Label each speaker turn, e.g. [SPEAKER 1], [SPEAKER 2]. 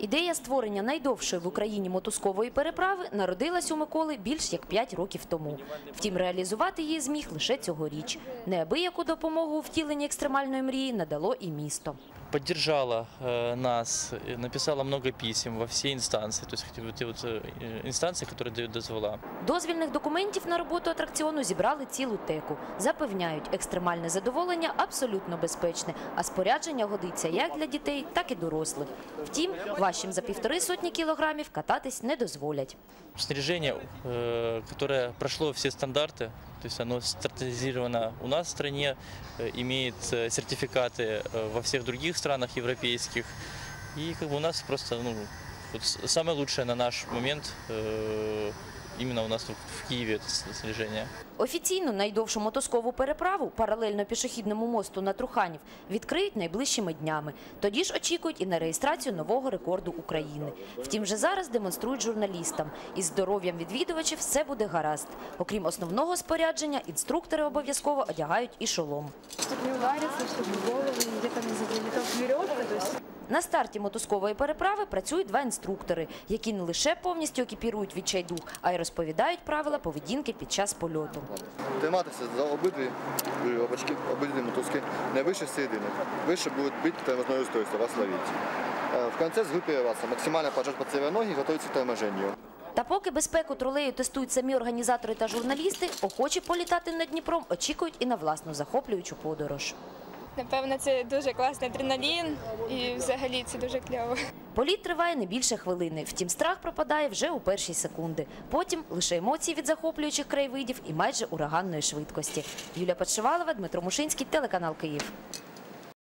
[SPEAKER 1] Ідея створення найдовшої в Україні мотузкової переправи народилась у Миколи більш як 5 років тому. Втім, реалізувати її зміг лише цьогоріч. Неабияку допомогу у втіленні екстремальної мрії надало і місто.
[SPEAKER 2] поддержала э, нас, э, написала много писем во все инстанции, то есть вот те вот э, инстанции, которые дают дозвола.
[SPEAKER 1] Дозвільних документів на роботу атракціону зібрали цілу теку. Запевняють, екстремальне задоволення абсолютно безпечне, а спорядження годиться як для дітей, так і дорослих. Втім, важчим за півтори сотні кілограмів кататись не дозволять.
[SPEAKER 2] Снаряжение, э, которое прошло все стандарты, то есть оно стандартизировано у нас в стране, э, имеет э, сертификаты э, во всех других странах европейских. И как бы у нас просто ну, вот с- самое лучшее на наш момент э, именно у нас тут в Киеве это с- снаряжение.
[SPEAKER 1] Офіційно найдовшу мотузкову переправу паралельно пішохідному мосту на Труханів відкриють найближчими днями. Тоді ж очікують і на реєстрацію нового рекорду України. Втім, вже зараз демонструють журналістам. Із здоров'ям відвідувачів все буде гаразд. Окрім основного спорядження, інструктори обов'язково одягають і шолом.
[SPEAKER 3] чтобы не удариться, чтобы голову где-то не задели. Там веревка, то есть
[SPEAKER 1] На старті мотузкової переправи працюють два інструктори, які не лише повністю екіпірують відчайдух, а й розповідають правила поведінки під час польоту.
[SPEAKER 4] Триматися за обидві вірьовочки, обидві мотузки, не вище середини. Вище будуть бити тормозное устройство, вас ловить. Э, В конце сгруппироваться, максимально поджать под себя ноги и готовиться к торможению.
[SPEAKER 1] Та поки безпеку тролею тестують самі організатори та журналісти, охочі політати над Дніпром очікують і на власну захоплюючу подорож.
[SPEAKER 5] Напевно, це дуже класний адреналін і взагалі це дуже кльово.
[SPEAKER 1] Політ триває не більше хвилини, втім страх пропадає вже у перші секунди. Потім лише емоції від захоплюючих краєвидів і майже ураганної швидкості. Юлія Подшивалова, Дмитро Мушинський, телеканал Київ.